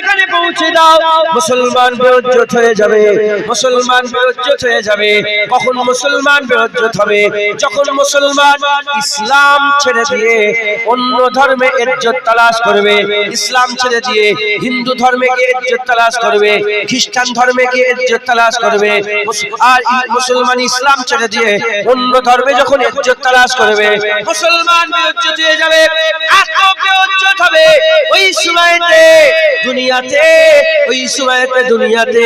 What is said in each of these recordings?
এখানে পৌঁছে দাও। মুসলমান বেউজ্জত হয়ে যাবে। মুসলমান বেউজ্জত হয়ে যাবে। কখন মুসলমান বেউজ্জত হবে? যখন মুসলমান ইসলাম ছেড়ে দিয়ে অন্য ধর্মে ইজ্জত তালাশ করবে, ইসলাম ছেড়ে দিয়ে হিন্দু ধর্মে গিয়ে ইজ্জত তালাশ করবে, খ্রিস্টান ধর্মে গিয়ে ইজ্জত তালাশ করবে আর মুসলমান ইসলাম ছেড়ে দিয়ে অন্য ধর্মে যখন ইজ্জত তালাশ করবে, মুসলমান বেউজ্জত হয়ে যাবে। এত বেউজ্জত হবে। ওই সময়তে দুনিয়াতে, ওই সময়তে দুনিয়াতে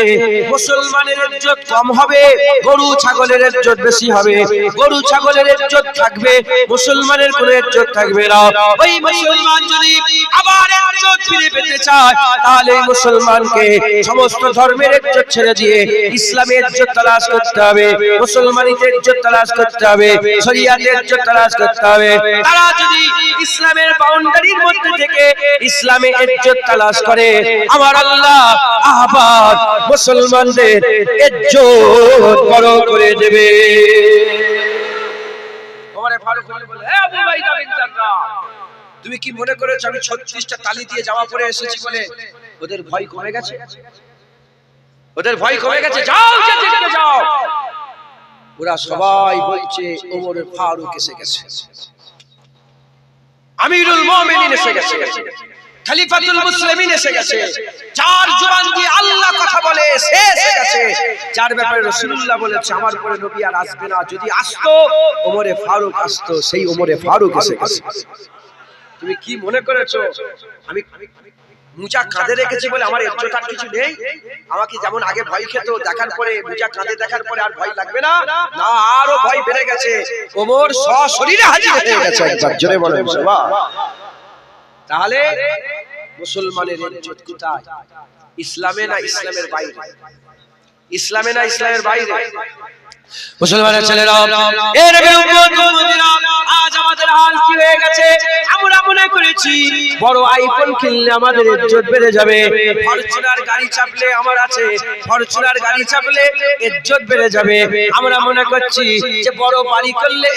মুসলমানের ইজ্জত কম হবে, গরু ছাগলের ইজ্জত বেশি হবে, গরু ছাগলের ইজ্জত থাকবে, মুসলমানের কোনো ইজ্জত থাকবে না। ওই মুসলমান যদি আবার ইজ্জত ফিরে পেতে চায়, তাহলে মুসলমানকে সমস্ত ধর্মের ইজ্জত ছেড়ে দিয়ে ইসলামের ইজ্জত তালাশ করতে হবে মুসলমানিতে ইজ্জত তালাশ করতে হবে, শরিয়াতের ইজ্জত তালাশ করতে হবে। তারা যদি ইসলামের বাউন্ডারির মধ্যে থেকে ইসলামে ইজ্জত তালাশ করে আমার আল্লাহ আবার মুসলমানদের ইজ্জত বড় করে দেবে। তুমি কি মনে করেছ আমি ছত্রিশটা তালি দিয়ে জামা পরে এসেছি বলে? ওদের ভয় কমে গেছে? ওদের ভয় কমে গেছে? যাও যাও। ওরা সবাই বলছে, ওমর ফারুক এসে গেছে। আমিরুল মুমিনিন এসে গেছে। খলিফাতুল মুসলিমিন এসে গেছে। যার জবান দিয়ে আল্লাহ কথা বলে সে এসে গেছে। যার ব্যাপারে রাসূলুল্লাহ বলেছে আমার পরে নবী আর আসবে না। যদি আসতো ওমরে ফারুক আসতো সেই ওমরে ফারুক এসে গেছে। তুমি কি মনে করেছ? আমি মুজা কাঁধে রেখেছি বলে আমার ইজ্জত আর কিছু নেই? আমাকে যেমন আগে ভয় খেত দেখার পরে মুজা কাঁধে দেখার পরে আর ভয় লাগবে না? না আরও ভয় বেড়ে গেছে। ওমর সশরীরে হাজির হয়ে গেছে একবার। জোরে বলেন সবাই তাহলে মুসলমানের ইজ্জত কোথায়? ইসলামে না ইসলামের বাইরে? ইসলামে না ইসলামের বাইরে? মুসলমানের ছেলেরা নবী উম্মত আজ আমাদের হাল কি হয়ে গেছে? আমরা মনে করেছি বড় আইফোন কিনলে আমাদের ইজ্জত বেড়ে যাবে। ফরচুনার গাড়ি চাপলে আমার আছে। ফরচুনার গাড়ি চাপলে ইজ্জত বেড়ে যাবে। আমরা মনে করছি যে বড় বাড়ি করলে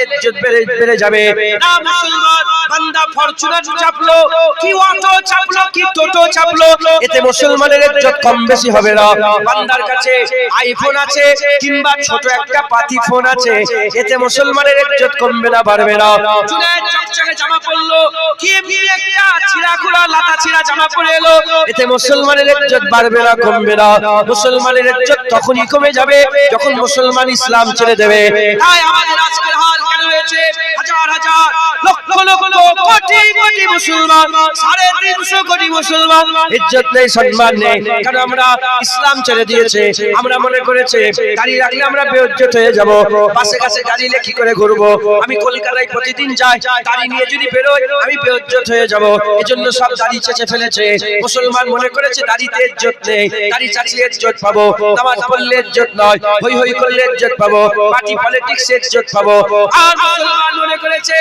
বেড়ে বেড়ে যাবে। না মুসলমান বান্দা ফরচুনার চাপলো, কি অটো চাপলো, কি টোটো চাপলো, এতে মুসলমানের ইজ্জত কম বেশি হবে না। বান্দার কাছে আইফোন আছে কিংবা ছোট একটা পাতি ফোন আছে, এতে মুসলমানের ইজ্জত কমবে না, বাড়বে না। চকচকে জামা কি একটা লাতা জামা পরে এলো, এতে মুসলমানের ইজ্জত বাড়বে না, কমবে না। মুসলমানের ইজ্জত তখনই কমে যাবে যখন মুসলমান ইসলাম ছেড়ে দেবে। তাই আমাদের আজকের হাল কেন হয়েছে? হাজার হাজার, লক্ষ লক্ষ মুসলমান মনে করেছে, গাড়ি এজন্য সব দাড়ি চেঁচে ফেলেছে। মুসলমান মনে করেছে, দাড়িতে ইজ্জত নেই, দাড়ি চাচিয়ে ইজ্জত পাবো ইজ্জত নয়, হই হই করলে ইজ্জত পাবো, পার্টি পলিটিক্স পাবো। আর মুসলমান মনে করেছে,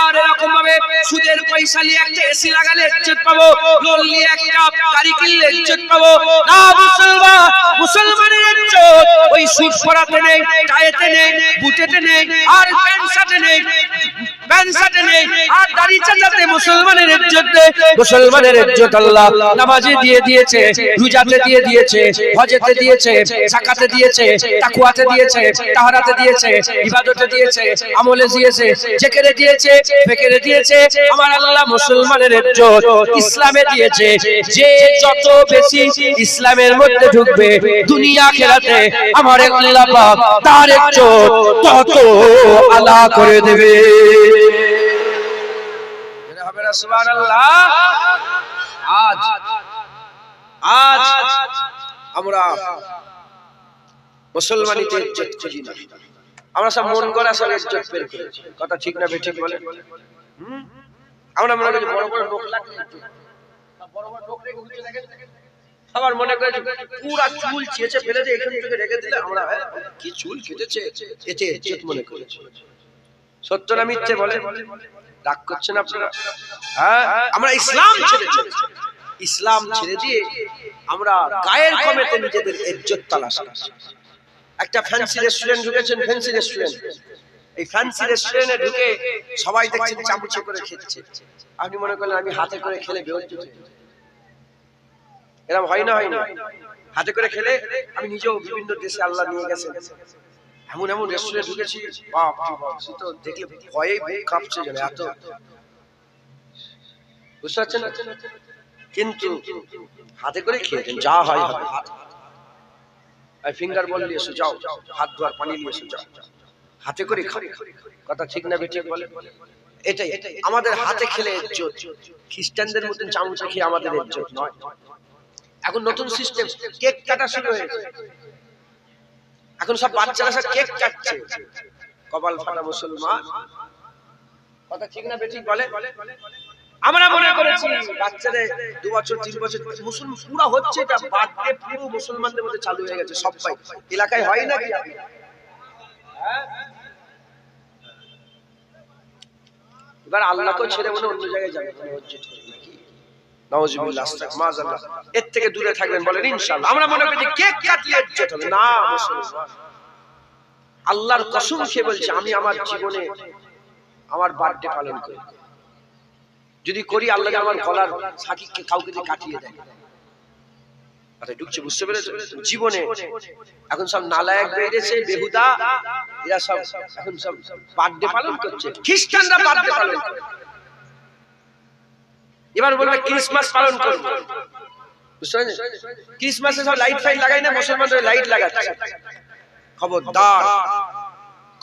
আর এরকম ভাবে সুদের পয়সা নিয়ে একটা এসি লাগালে ইজ্জত পাবো, লোন নিয়ে একটা গাড়ি কিনলে ইজ্জত পাবো। না, মুসলমান, মুসলমানের ইজ্জত। ওই সুদ পড়াতে নেই টায়েতে নেই বুটেতে নেই আর প্যান্ট শার্টে নেই প্যান্ট শার্টে নেই আর দাড়ি চাচাতে মুসলমানের ইজ্জত মুসলমানের ইজ্জত আল্লাহ নামাজে দিয়ে দিয়েছে রোজাতে দিয়ে দিয়েছে হজেতে দিয়েছে যাকাতে দিয়েছে তাকওয়াতে দিয়েছে তাহারাতে দিয়েছে ইবাদতে দিয়েছে আমলে দিয়েছে জেকেরে দিয়েছে ফেকেরে দিয়েছে আমার আল্লাহ মুসলমানের ইজ্জত ইসলামে দিয়েছে যে যত বেশি ইসলামের মধ্যে ঢুকবে দুনিয়া খেলাতে আমার আল্লাহ পাক তার ইজ্জত তত আলা করে দেবে না। আমরা সব মন করা। আমরা মনে করি চুল চেঁচে ফেলে দিয়ে এখান থেকে রেখে দিলে আমরা হ্যাঁ, মিথ্যে বলে রাগ করছেন আপনারা? হ্যাঁ আমরা ইসলাম ছেড়ে। ইসলাম ছেড়ে দিয়ে আমরা গায়ের কমেতে নিজেদের ইজ্জত তালাশ করছি। একটা ফ্যান্সি রেস্টুরেন্ট ঢুকেছেন ফ্যান্সি রেস্টুরেন্ট এই ফ্যান্সি রেস্টুরেন্টে ঢুকে সবাই দেখছেন চামচে করে খেচ্ছে আপনি মনে করলেন আমি হাতে করে খেলে বেহজ্জ এরকম হয় না হয় না? হাতে করে খেলে আমি নিজেও বিভিন্ন দেশে আল্লাহ নিয়ে গেছেন। এমন এমন রেস্টুরেন্ট ঢুকেছি তো দেখলে ভয়ে কাঁপছে এত। বুঝতে পারছেন? কিন্তু হাতে করে খেয়েছেন যা হয় হবে। ফিঙ্গার বল নিয়ে যাও। হাত ধোয়ার পানি নিয়ে যাও। হাতে করে কথা ঠিক না বেঠিক বলে? এটাই, আমাদের হাতে খেলে ইজ্জত। খ্রিস্টানদের মতন চামচা খেয়ে আমাদের ইজ্জত নয়। এখন নতুন সিস্টেম কেক কাটা শুরু হয়েছে এখন সব বাচ্চারা সব কেক কাটছে। কপাল ফাটা মুসলমান। কথা ঠিক না বেঠিক বলে? আমরা মনে করেছি বাচ্চাদের দু বছর, তিন বছর মুসলমান পুরো হচ্ছে এটা দিয়ে পুরো মুসলমানদের মধ্যে চালু হয়ে গেছে সবাই। এলাকায় হয় নাকি? হ্যাঁ? এবার আল্লাহকেও ছেড়ে মনে অন্য জায়গায় যাবে মনে হচ্ছে নাকি নওয়াজুবিল্লাহ মাআযাল্লাহ আল্লাহর কসম খেয়ে বলছে, আমি আমার জীবনে আমার বার্থডে পালন করি। যদি করি, আল্লাহ আমার গলার সাকিকে কাউকে দিয়ে কাটিয়ে দেয়। ঢুকছে, বুঝতে পেরেছ? জীবনে এখন সব নালায়ক বেরিয়েছে বেহুদা। এরা সব এখন সব বার্থডে পালন করছে। খ্রিস্টানরা বার্থডে পালন এবার বলবে ক্রিসমাস পালন পারছেন? ক্রিসমাসে সব লাইট ফাইট লাগাই না মুসলমানরা লাইট লাগাচ্ছে। খবরদার।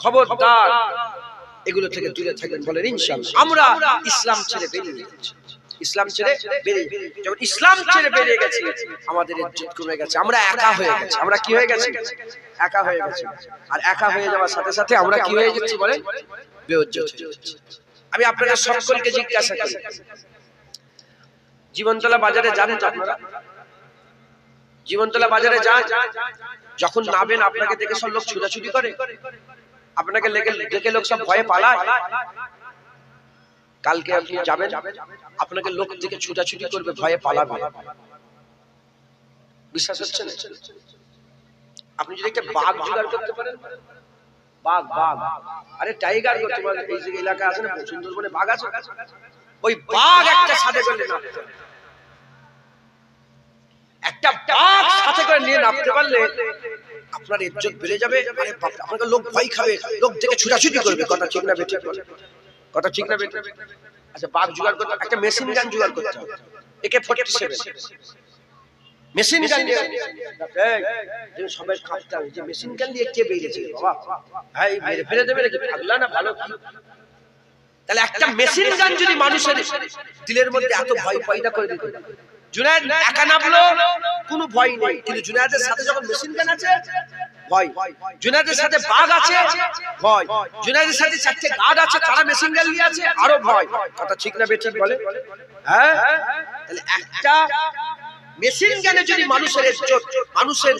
খবরদার। এগুলো থেকে দূরে থাকবেন বলেন ইনশাআল্লাহ। আমরা ইসলাম ছেড়ে বেরিয়ে গেছি। ইসলাম ছেড়ে বেরিয়ে যখন ইসলাম ছেড়ে বেরিয়ে গেছি। আমাদের ইজ্জত কমে গেছে। আমরা একা হয়ে গেছি। আমরা কি হয়ে গেছি? একা হয়ে গেছি। আর একা হয়ে যাওয়ার সাথে সাথে আমরা কি হয়ে যাচ্ছি বলেন? বেউজ্জত হয়ে যাচ্ছি। আমি আপনাদের সকলকে জিজ্ঞাসা করি। জীবনতলা বাজারে যান আপনারা? জীবনতলা বাজারে যান। যখন নামেন, আপনাকে দেখে সব লোক ছুটাছুটি করে। আপনাকে দেখে লোক সব ভয়ে পালায়। কালকে আপনি যাবেন, আপনাকে লোক থেকে ছুটাছুটি করবে, ভয়ে পালাবে। বিশ্বাস হচ্ছে না? আপনি যদি একটা বাঘ জোগাড় করতে পারেন। বাঘ বাঘ। আরে টাইগার তোমার এই যে এলাকা আছে না সুন্দরবনে বাঘ আছে? ওই বাঘ একটা সাথে করে নামতে। একটা বাঘ সাথে করে নিয়ে নামতে পারলে আপনার ইজ্জত বেড়ে যাবে। আরে বাপ আপনাকে লোক ভয় খাবে। লোক দেখে ছুটাছুটি করবে। কথা ঠিক না বেঠিক কথা ঠিক না বেঠিক আচ্ছা বাঘ জোগাড় করতে একটা মেশিন গান জোগাড় করতে হবে। একে সেভেন মেশিন গান দিয়ে যে সবাই কাঁপতে হবে। যে মেশিন গান দিয়ে কে বেরিয়েছে বাবা? ভাই, মেরে ফেলে দেবে নাকি? পাগলা না ভালো তাহলে একটা মেশিন গান যদি মানুষের দিলের মধ্যে এত ভয় পয়দা করে দিত জুনায়েদ একা নামলো কোনো ভয় নেই। কিন্তু জুনায়েদের সাথে যখন মেশিন গান আছে ভয়। জুনায়েদের সাথে বাঘ আছে ভয়। জুনায়েদের সাথে চারটে গার্ড আছে তারা মেশিন গান নিয়ে আছে আরও ভয়। কথা ঠিক না বেঠিক বলে? হ্যাঁ? তাহলে একটা মেশিন জ্ঞানে যদি মানুষের ইজ্জত মানুষের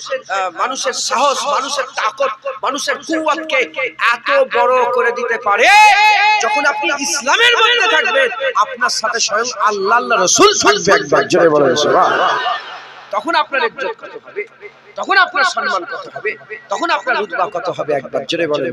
মানুষের সাহস মানুষের তাকত মানুষের কুয়াতকে এত বড় করে দিতে পারে যখন আপনি ইসলামের মধ্যে থাকবেন আপনার সাথে স্বয়ং আল্লাহ আল্লাহ রসুল থাকবে একবার জোরে বলেন। তখন আপনার ইজ্জত কত হবে তখন আপনার সম্মান কত হবে তখন আপনার রুতবা কত হবে একবার জোরে বলেন।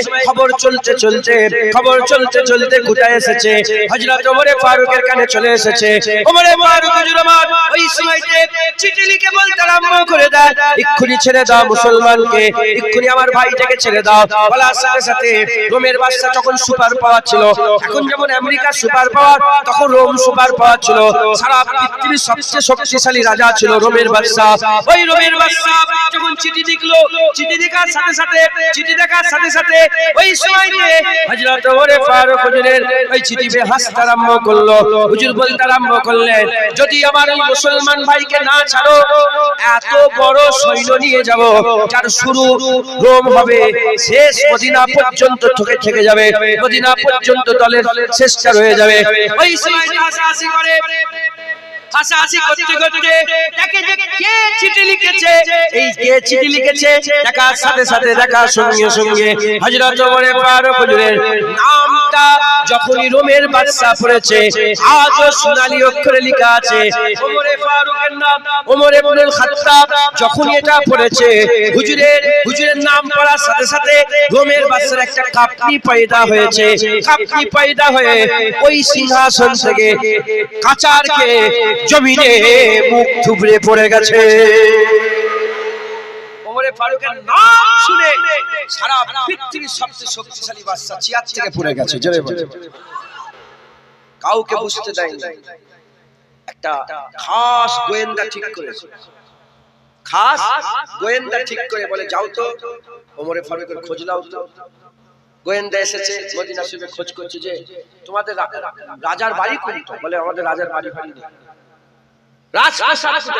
খবর চলতে চলতে, খবর চলতে চলতে এসেছে? ওমরে ফারুকের কানে চলে এসেছে। ওমরে ফারুক ওই সময়তে চিঠি লিখে বলতে আরম্ভ করে দেয়, এক্ষুনি ছেড়ে দাও মুসলমানকে, এক্ষুনি আমার ভাইটাকে ছেড়ে দাও। সাথে সাথে রোমের বাদশা যখন সুপার পাওয়ার ছিল, এখন যেমন আমেরিকা সুপার পাওয়ার, তখন রোম সুপার পাওয়ার ছিল। সারা পৃথিবীর সবচেয়ে শক্তিশালী রাজা ছিল রোমের বাদশা ওই রোমের বাদশা যখন চিঠি লিখলো, চিঠি দেখার সাথে সাথে, চিঠি দেখার সাথে সাথে ওই সময়তে হযরত ওমরে ফারুক হুজুরের ওই চিঠি বেহাসতে আরম্ভ করল। হুজুর বলতে আরম্ভ করলেন যদি আমার ওই মুসলমান ভাইকে না ছাড়ো এত বড় সৈন্য নিয়ে যাব যার শুরু রোম হবে শেষ মদিনা পর্যন্ত থেকে থেকে যাবে মদিনা পর্যন্ত দলের শেষটা রয়ে যাবে। ওই সময়তে হাসাহাসি করে। হাসাহাসি করতে করতে যে কে চিঠি লিখেছে এই কে চিঠি লিখেছে দেখার সাথে সাথে দেখার সঙ্গে সঙ্গে হযরত ওমর ফারুক হুজুরের নামটা যখনই রোমের বাদশা পড়েছে আজও সোনালী অক্ষরে লেখা আছে ওমর ফারুকের নাম ওমর ইবনুল খাত্তাব যখনই এটা পড়েছে হুজুরের হুজুরের নাম সাথে সাথে রোমের বাদশার একটা কাপনি পয়দা হয়েছে। কাপনি পয়দা হয়ে ওই সিংহাসন থেকে কাচারকে জমিনে মুখ থুবড়ে পড়ে গেছে। কাউকে বুঝতে দেয়নি। একটা খাস গোয়েন্দা ঠিক করেছে। খাস গোয়েন্দা ঠিক করে বলে যাও তো ওমরে ফারুকের খোঁজ নাও তো। গোয়েন্দা এসেছে মদিনা শরীফে খোঁজ করছে যে তোমাদের রাজার বাড়ি কোনটা বলে আমাদের রাজার বাড়ি বাড়ি নেই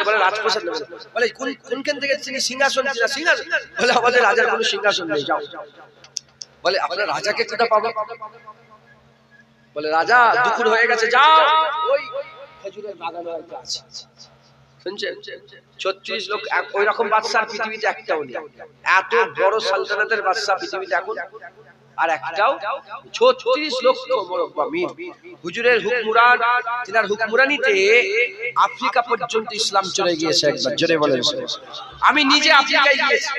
বলে রাজপ্রাসাদ বলে কোন কোনখান থেকে সিংহাসন সিংহাসন। বলে আমাদের রাজার কোনো সিংহাসন নেই যাও। বলে আপনার রাজাকে কোথা পাবো? বলে রাজা দুপুর হয়ে গেছে যাও। ওই খেজুরের বাগানে আছে। শুনছেন ছত্রিশ লোক ওই রকম বাদশার পৃথিবীতে একটাও নেই। এত বড় সালতানাতের বাদশা পৃথিবীতে এখন আর একটাও ছত্রিশ লক্ষ হুজুরের হুকমুরান তিনার হুকমুরানিতে আফ্রিকা পর্যন্ত ইসলাম চলে গিয়েছে একবার জোরে বলে আমি নিজে আফ্রিকায় গিয়েছি।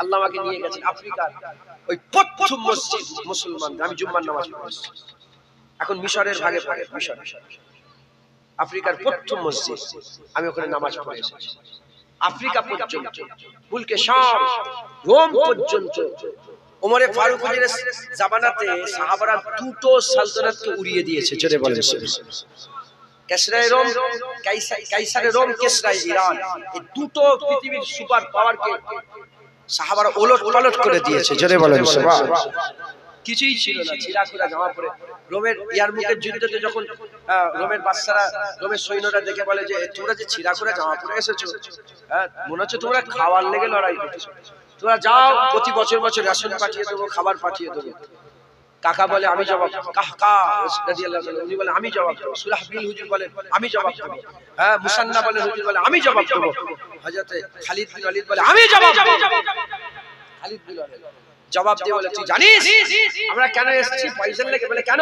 আল্লাহ আমাকে নিয়ে গেছেন আফ্রিকার ওই প্রথম মসজিদ মুসলমান আমি জুম্মার নামাজ পড়েছি। এখন মিশরের ভাগে পড়ে মিশর। আফ্রিকার প্রথম মসজিদ। আমি ওখানে নামাজ পড়ে এসেছি। আফ্রিকা পর্যন্ত। মুলকে শাম রোম পর্যন্ত। ওমরে ফারুক হুজুরের জামানাতে সাহাবারা দুটো সালতানাতকে উড়িয়ে দিয়েছে, জোরে বলেন কেসরায় রোম, কাইসা- কাইসারে রোম, কেসরায় ইরান। এই দুটো পৃথিবীর সুপার পাওয়ারকে সাহাবারা ওলট পালট করে দিয়েছে, জোরে বলেন কিছুই ছিল না চিরাকুরা জামা পরে রোমের ইয়ারমুকের যুদ্ধতে যখন রোমের বাচ্চারা রোমের সৈন্যরা দেখে বলে যে তোমরা যে চিরাকুরা জামা পরে এসেছ হ্যাঁ মনে হচ্ছে তোমরা খাওয়ার লেগে লড়াই করছ। তোমরা যাও প্রতি বছর বছর রেশন পাঠিয়ে দেবো খাবার পাঠিয়ে দেবো। কাকা বলে আমি জবাব কাহকা উনি বলে আমি জবাব দেবো। সুরাহ বিল হুজুর বলে আমি জবাব দেবো। হ্যাঁ মুসান্না বলে হুজুর বলে আমি জবাব দেবো। হযরতে খালিদ বিন ওয়ালিদ বলে আমি জবাব দেবো। খালিদ বিন ওয়ালিদ। জবাব দিয়ে বলে, তুই জানিস? আমরা কেন এসেছি? পয়সার লেগে বলে, কেন?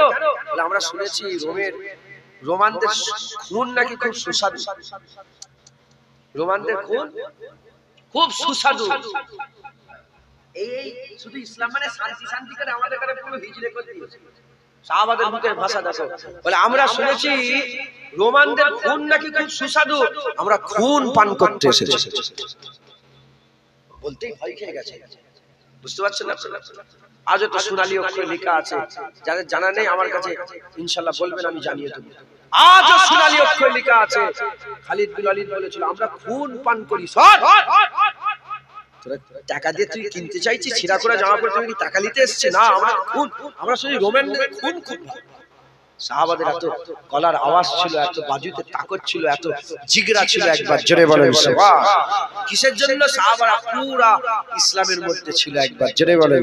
আমরা শুনেছি রোমের, রোমানদের খুন নাকি খুব সুস্বাদু। রোমানদের খুন? খুব সুস্বাদু। মানে আমরা খুন পান করতে এসেছি। বলতেই ভয় খেয়ে গেছে। বুঝতে পারছেন আজও তো সোনালী অক্ষরে লেখা আছে। যাদের জানা নেই আমার কাছে ইনশাল্লাহ বলবেন আমি জানিয়ে দেবো। আজও সোনালী অক্ষরে লেখা আছে। খালিদ বিন ওয়ালিদ বলেছিল আমরা খুন পান করি সর! টাকা দিয়ে তুই কিনতে চাইছিস ছিঁড়া করে জামা পরে তুমি টাকা নিতে এসছে? না আমরা খুন আমরা শুনি রোম্যানদের খুন ভালো। সাহাবাদের এত গলার আওয়াজ ছিল এত বাজুতে তাকত ছিল এত জিগরা ছিল একবার। জোরে বলেন সুবহান কিসের জন্য? সাহাবারা পুরা ইসলামের মধ্যে ছিল একবার। জেনে বলেন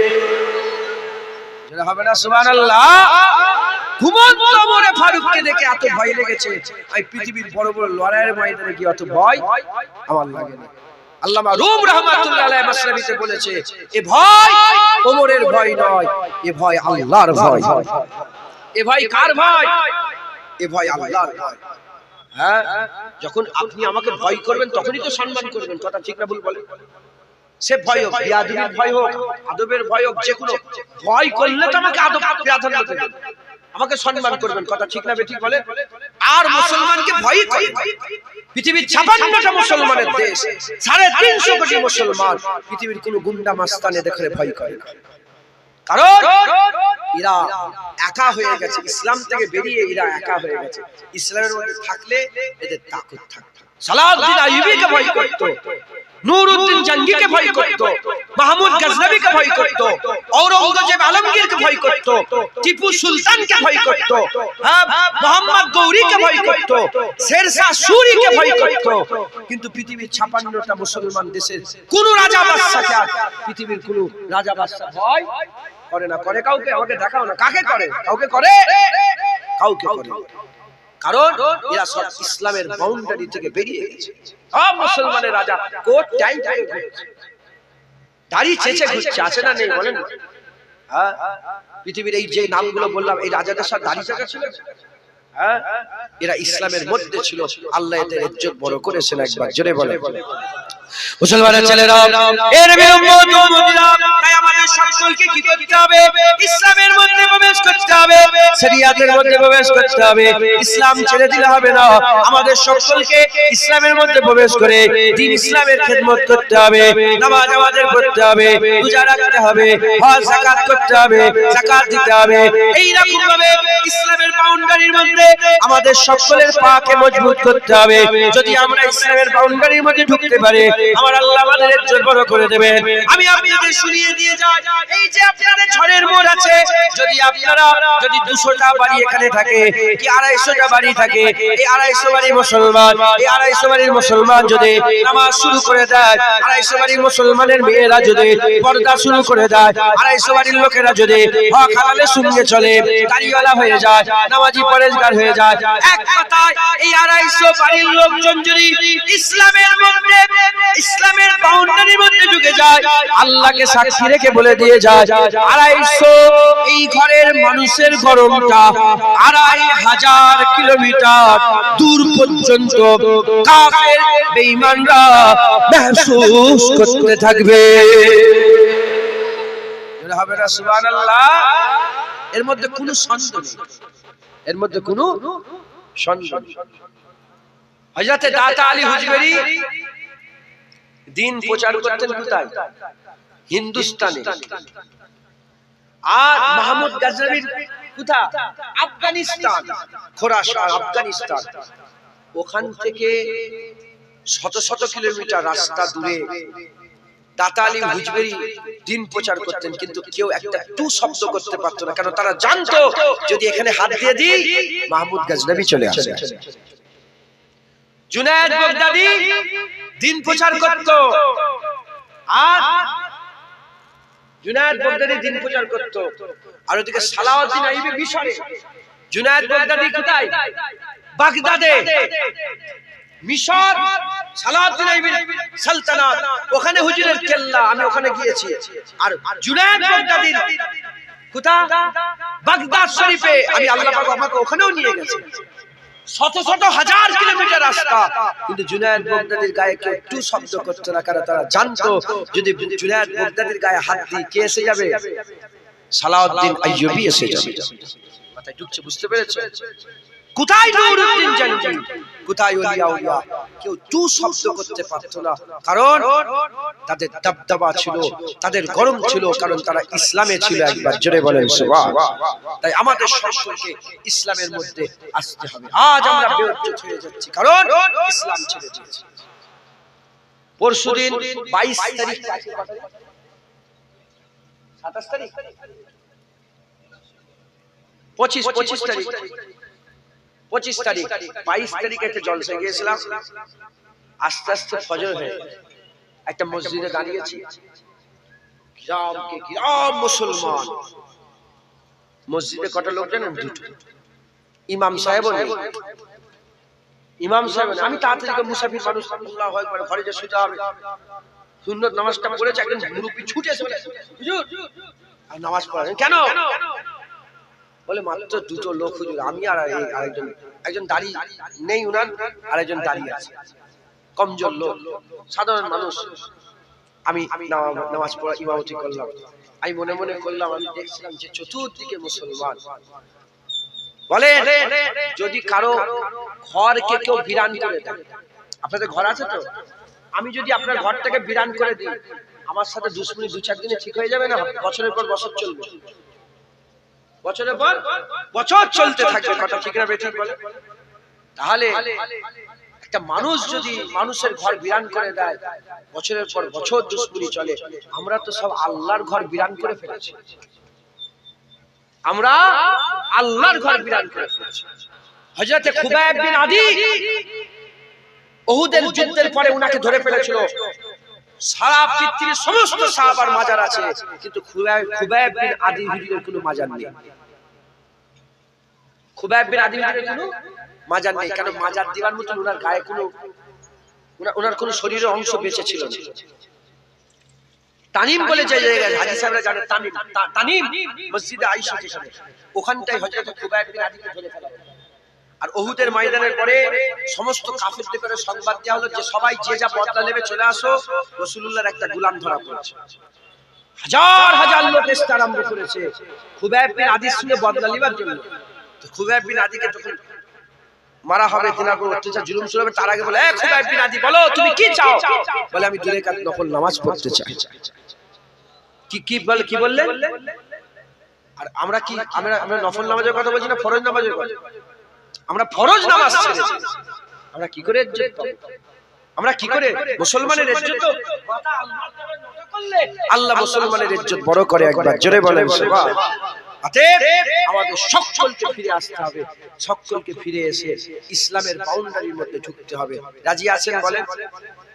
হবে না বলেছে, এ ভয় ভয় এ কার ভয়? এ ভয় হ্যাঁ যখন আপনি আমাকে ভয় করবেন, তখনই তো সম্মান করবেন। কথা ঠিক না, ভুল বলেন সে ভয় হোক বিয়াদবির ভয় হোক আদবের ভয় হোক যে কোনো ভয় করলে তো আমাকে আদব প্রাধান্য দেবেন আমাকে সম্মান করবেন কথা ঠিক না ঠিক বলে। আর মুসলমানকে ভয় করে। পৃথিবীর ছাপান্নটা মুসলমানের দেশ। সাড়ে তিনশো কোটি মুসলমান পৃথিবীর কোন গুন্ডা মাস্তানে দেখলে ভয় করে। না। কারণ এরা একা হয়ে গেছে ইসলাম থেকে বেরিয়ে এরা একা হয়ে গেছে। ইসলামের মধ্যে থাকলে এদের তাকত থাকতো। সালাউদ্দিন আইয়ুবীকে ভয় করত। নুরউদ্দিন জঙ্গিকে ভয় করত মাহমুদ গজনবীকে ভয় করত ঔরঙ্গজেব আলমগীরকে ভয় করত টিপু সুলতানকে ভয় করত হ্যাঁ মোহাম্মদ গৌরীকে ভয় করত শেরশাহ সুরিকে ভয় করত। কিন্তু পৃথিবীর ছাপান্নটা মুসলমান দেশের কোন রাজা বাদশাকে আর পৃথিবীর কোন রাজা বাদশা ভয় করে না করে কাউকে আমাকে দেখাও না কাকে করে? কাউকে করে। কাউকে করে। কারণ এরা সব ইসলামের বাউন্ডারি থেকে বেরিয়ে গেছে। সব মুসলমানের রাজা কোট টাই টাইম ঘুরছে। দাড়ি চেঁচে ঘুরছে, আছে না নেই বলেন? হ্যাঁ? পৃথিবীর এই যে নামগুলো বললাম, এই রাজাদের সব দাড়ি চাকা ছিল হ্যাঁ? এরা ইসলামের মধ্যে ছিল, আল্লাহ এদের ইজ্জত বড় করেছেন একবার, জোরে বলে মুসলমানের ছেলেরা, এর আমাদের করতে ইসলামের মধ্যে প্রবেশ করতে করতে করে দিন ইসলামের খেদমত করতে হবে পড়তে হবে, রোজা রাখতে হবে করতে হবে দিতে হবে। ভাবে ইসলামের বাউন্ডারির মধ্যে আমাদের সকলের পাকে মজবুত করতে হবে। যদি আমরা ইসলামের বাউন্ডারির মধ্যে ঢুকতে পারি আমার আল্লাহ আমাদের ইজ্জত বড় করে দেবেন। আমি আপনাদের শুনিয়ে দিয়ে যাই। এই যে আপনাদের ঝড়ের মোড় আছে যদি আপনারা যদি দুশোটা বাড়ি এখানে থাকে কি আড়াইশোটা বাড়ি থাকে এই আড়াইশো বাড়ি মুসলমান এই আড়াইশো বাড়ির মুসলমান যদি নামাজ শুরু করে দেয় আড়াইশো বাড়ির মুসলমানের মেয়েরা যদি পর্দা শুরু করে দেয় আড়াইশো বাড়ির লোকেরা যদি হক হালালের সঙ্গে চলে দাড়িওয়ালা হয়ে যায় নামাজি পরেজগার হয়ে যায় এক কথায় এই আড়াইশো বাড়ির লোকজন যদি ইসলামের মধ্যে ইসলামের বাউন্ডারির মধ্যে ঢুকে যায়, আল্লাহকে সাক্ষী রেখে বলে দিয়ে যায়, আড়াইশো এই ঘরের মানুষের গরমটা আড়াই হাজার কিলোমিটার দূর পর্যন্ত কাফের মেহসুস করতে থাকবে। হবে না, সুবহানাল্লাহ। এর মধ্যে কোনো সন্দেহ নেই। এর মধ্যে কোনো সন্দেহ হযরতে দাতা আলী দিন প্রচার করতেন কোথায়? হিন্দুস্তানে। আর মাহমুদ গাজনবীর কোথা আফগানিস্তান। খোরাসান। আফগানিস্তান। ওখান থেকে শত শত কিলোমিটার রাস্তা দূরে দাতা আলী হুজবেরি দিন প্রচার করতেন কিন্তু কেউ একটা টু শব্দ করতে পারতো না কারণ তারা জানতো যদি এখানে হাত দিয়ে দিই মাহমুদ গাজনবী চলে আসে। জুনায়েদ বাগদাদি দিন প্রচার করত। আর জুনায়েদ বাগদাদি দিন প্রচার করত। আর ওদিকে সালাউদ্দিন আইয়ুবী মিশরে। জুনায়েদ বাগদাদি কোথায়? বাগদাদে। মিশর, সালাউদ্দিন আইয়ুবীর সালতানাত। ওখানে হুজুরের কেল্লা, আমি ওখানে গিয়েছি। আর জুনায়েদ বাগদাদির কোথা? বাগদাদ শরীফে। আমি আল্লাহ পাক আমাকে ওখানেও নিয়ে গেছি। শত শত হাজার কিলোমিটার রাস্তা। কিন্তু জুনায়েদ বগদাদির গায়ে কেউ একটু শব্দ করতো না কারণ তারা জানতো যদি জুনায়েদ বগদাদির গায়ে হাত দিয়ে কে এসে যাবে সালাউদ্দিন আইয়ুবী এসে যাবে। মাথায় ঢুকছে বুঝতে পেরেছ? কোথায় নুরউদ্দিন জানজি কোথায় ওলিয়া কেউ টু শব্দ করতে পারতো না। কারণ তাদের দবদবা ছিল তাদের গরম ছিল কারণ তারা ইসলামে ছিল একবার। জোরে বলেন তাই আমাদের সকলকে ইসলামের মধ্যে আসতে হবে। আজ আমরা হয়ে যাচ্ছি কারণ ইসলাম ছেড়ে দিয়েছি। পরশুদিন 22 তারিখ সাতাশ তারিখ? পঁচিশ পঁচিশ তারিখ। পঁচিশ তারিখ, বাইশ তারিখে একটা জলসে গিয়েছিলাম। আস্তে আস্তে ফজর হয়ে একটা মসজিদে দাঁড়িয়েছি। গ্রামকে গ্রাম মুসলমান। মসজিদে কটা লোক জানেন? দুটো। ইমাম সাহেবও নেই। ইমাম সাহেব আমি তাড়াতাড়ি মুসাফির মানুষ আল্লাহ হয় করে ঘরে যে শুতে হবে। সুন্নত নামাজটা পড়েছে, একজন মুরব্বী ছুটে এসে নামাজ পড়াবেন কেন? বলে মাত্র দুটো লোক হুজুর, আমি আর আরেকজন, একজন দাড়ি নেই উনার, আরেকজন দাঁড়িয়ে আছে। কমজোর লোক, সাধারণ মানুষ। আমি নামাজ পড়া, ইমামতি করলাম। আমি মনে মনে করলাম, আমি দেখছিলাম যে চতুর্দিকে মুসলমান। বলে, যদি কারও ঘরকে কেউ বিরান করে দেয়, আপনাদের ঘর আছে তো? আমি যদি আপনার ঘরটাকে বিরান করে দিই, আমার সাথে দুশ্মনী দু চার দিনে ঠিক হয়ে যাবে না? বছরের পর বছর চলবে। বছরের পর বছর চলতে থাকবে কথা ঠিক না বেঠিক বলে। তাহলে একটা মানুষ যদি মানুষের ঘর বিরান করে দেয়, বছরের পর বছর দুশ্মনী চলে, আমরা তো সব আল্লাহর ঘর বিরান করে ফেলেছি। আমরা আল্লাহর ঘর বিরান করে ফেলেছি। হযরতে খুবাইব বিন আদি ওহুদের যুদ্ধের পরে উনাকে ধরে ফেলেছিল। সারা পৃথিবীর সমস্ত সাহাবার মাজার আছে, কিন্তু খুবাইব খুবাইব বিন আদি কোনো মাজার নেই খুবাইব বিন আদি কোনো মাজার নেই কারণ মাজার মতন ওনার গায়ে কোনো ওনার- কোনো শরীরের অংশ বেঁচে ছিল না তানিম বলে যে জায়গায় হাজি সাহেবরা জানে, তানিম তানিম মসজিদে আয়েশা যেখানে, ওখানটাই হযরত খুবাইব বিন আদিকে ধরে ফেলা। আর ওহুদের ময়দানের পরে সমস্ত কাফিরদের সংবাদ দেওয়া হলো যে সবাই যে যা বদলা নেবে চলে আসো। রাসূলুল্লাহর একটা গোলাম ধরা পড়েছে। হাজার হাজার লোক এসতে আরম্ভ করেছে। খুবাইব বিন আদি শুনে বদলা নিবার জন্য। তো আদিকে যখন মারা হবে, তিনার উপর অত্যাচার, জুলুম শুরু হবে, তার আগে বলে, "এ খুবাইব বিন আদি, বলো, তুমি কি চাও? বলে, আমি দূরে কাজ নকল নামাজ পড়তে চাই। কি কি বল, কি বললেন? আর আমরা কি, আমরা আমরা নফল নামাজের কথা বলছি না ফরজ নামাজের কথা? আমরা ফরজ নামাজ ছেড়েছি। আমরা কি করে আমরা কি করে মুসলমানের ইজ্জত আল্লাহ মুসলমানের ইজ্জত বড় করে একবার। জোরে বলেন সুবহান। আমাদের সকলকে ফিরে আসতে হবে। সকলকে ফিরে এসে ইসলামের বাউন্ডারির মধ্যে ঢুকতে হবে। রাজি আছেন বলেন?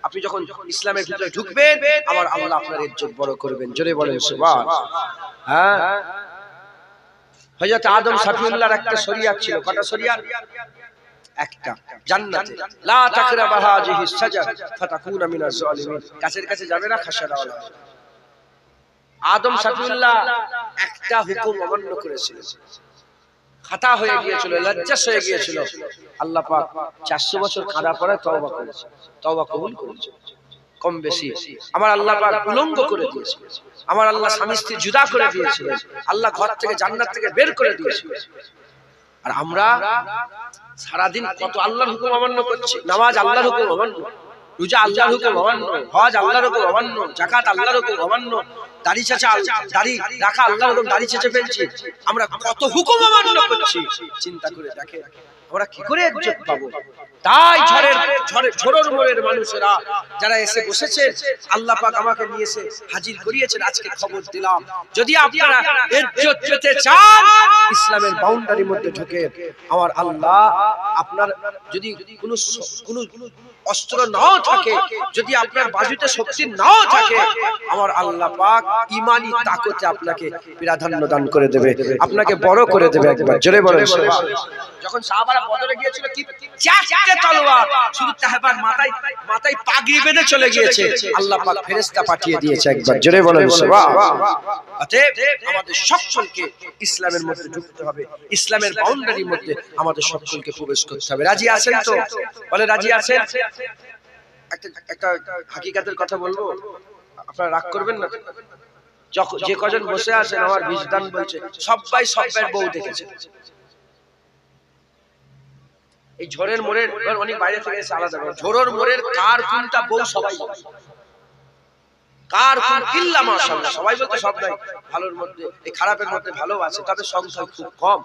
আপনি যখন ইসলামের ভিতরে ঢুকবেন আমার আল্লাহ আপনার ইজ্জত বড় করবেন। জোরে বলেন সুবহান। হ্যাঁ? হযরত আদম সাফিউল্লাহর একটা শরিয়াত ছিল। কটা শরিয়াত একটা। জান্নাতে। লা তাকরাবা হাযিহি সাজার ফাতাকুনা মিনাজ জালিমিন কাছের কাছে যাবে না খাসারা ওয়ালা। আদম সাফিউল্লাহ একটা হুকুম অমান্য করেছিল। খাতা হয়ে গিয়েছিল লজ্জাস হয়ে গিয়েছিল। আল্লাহ পাক 400 বছর কাঁদা পরে তওবা করেছে। তওবা কবুল করেছে। কম বেশি। আমার আল্লাহ উলঙ্গ করে দিয়েছে। আমার আল্লাহ স্বামী স্ত্রী জুদা করে দিয়েছিলেন আল্লাহ ঘর থেকে, জান্নাত থেকে বের করে দিয়েছিলেন আর আমরা সারাদিন কত আল্লাহর হুকুম অমান্য করছি। নামাজ আল্লাহর হুকুম অমান্য। রোজা আল্লাহর হুকুম অমান্য। হজ আল্লাহর হুকুম অমান্য। জাকাত আল্লাহর হুকুম অমান্য। দাড়ি চাচা দাড়ি রাখা আল্লাহর হুকুম, দাড়ি চেঁচে ফেলছি। আমরা কত হুকুম অমান্য করছি। চিন্তা করে দেখে আমরা কি করে ইজ্জত পাবো? তাই ঝড়ের ঝড়ের ঝড়ের মোড়ের মানুষেরা যারা এসে বসেছে আল্লাহ পাক আমাকে নিয়ে এসে হাজির করিয়েছেন আজকে খবর দিলাম। যদি আপনারা ইজ্জত পেতে চান ইসলামের বাউন্ডারির মধ্যে ঢুকে আমার আল্লাহ আপনার যদি কোনো কোনো অস্ত্র নাও থাকে, যদি আপনার বাজুতে শক্তি নাও থাকে, আমার আল্লাহ পাক ইমানি তাকতে আপনাকে প্রাধান্য দান করে দেবে, আপনাকে বড় করে দেবে একবার। জোরে সুবহান। যখন সাহাবারা বদরে গিয়েছিল, কি চারটে তলোয়ার, শুধু তাহবার মাথায় মাথায় পাগড়ি বেঁধে চলে গিয়েছে, আল্লাহ পাক ফেরেশতা পাঠিয়ে দিয়েছে একবার। জোরে সুবহান। অতএব আমাদের সকলকে ইসলামের মধ্যে ঢুকতে হবে, ইসলামের বাউন্ডারির মধ্যে আমাদের সকলকে প্রবেশ করতে হবে। রাজি আছেন তো? বলে রাজি আছেন? একটা হাকিকাতের কথা বলব? আপনারা রাগ করবেন না? যে কজন বসে আছেন, আমার বিজদান বলছে সবাই বউ দেখেছে। এই ঝড়ের মোড়ের অনেক বাইরে থেকে এসে আলাদা ঝড়ের মোড়ের কার কোনটা বউ সবাই? কার কোন মাশাআল্লাহ? সবাই বলতে সব নাই। ভালোর মধ্যে, এই খারাপের মধ্যে ভালো আছে, তবে সংখ্যা খুব কম।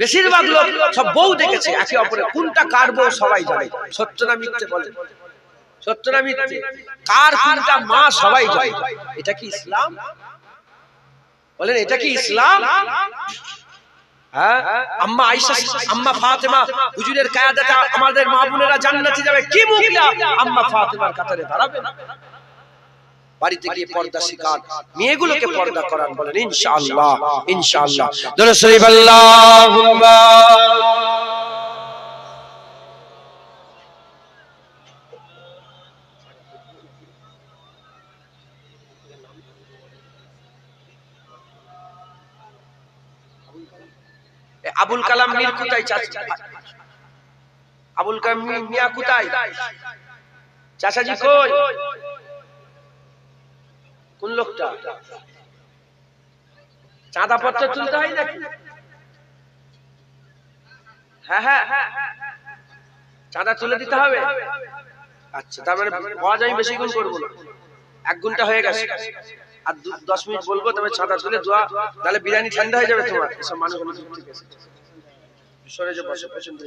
বেশিরভাগ লোক সব বউ দেখেছে একে অপরে কোনটা কার বউ সবাই জানে। সত্য না মিথ্যে বলে। সত্য না মিথ্যে। কার কোনটা মা সবাই জানে। এটা কি ইসলাম? বলেন এটা কি ইসলাম? হ্যাঁ? আম্মা আয়েশা আম্মা ফাতেমা হুজুরের কায়াদাতে আমাদের মা বোনেরা জান্নাতে যাবে। কি মুখলা আম্মা ফাতেমার কাতারে দাঁড়াবে? না বাড়িতে গিয়ে পর্দা শিখান। মেয়েগুলোকে পর্দা করান বলেন ইনশাআল্লাহ ইনশাআল্লাহ দরুদ শরীফ আল্লাহুম্মা আবুল কালাম মীর কোথায় চাচা? আবুল কালাম মিয়া কোথায়? চাচাজি কই? লোকটা। চাঁদা পত্র তুলতে হয় নাকি? হ্যাঁ হ্যাঁ। চাঁদা তুলে দিতে হবে। আচ্ছা তার মানে আওয়াজ আমি বেশি গুণ করব না। এক ঘণ্টা হয়ে গেছে। আর দশ মিনিট বলব তবে চাঁদা তুলে দোয়া তাহলে বিরিয়ানি ঠান্ডা হয়ে যাবে তোমার। এসব মানুষ সরে যে বসে পছন্দ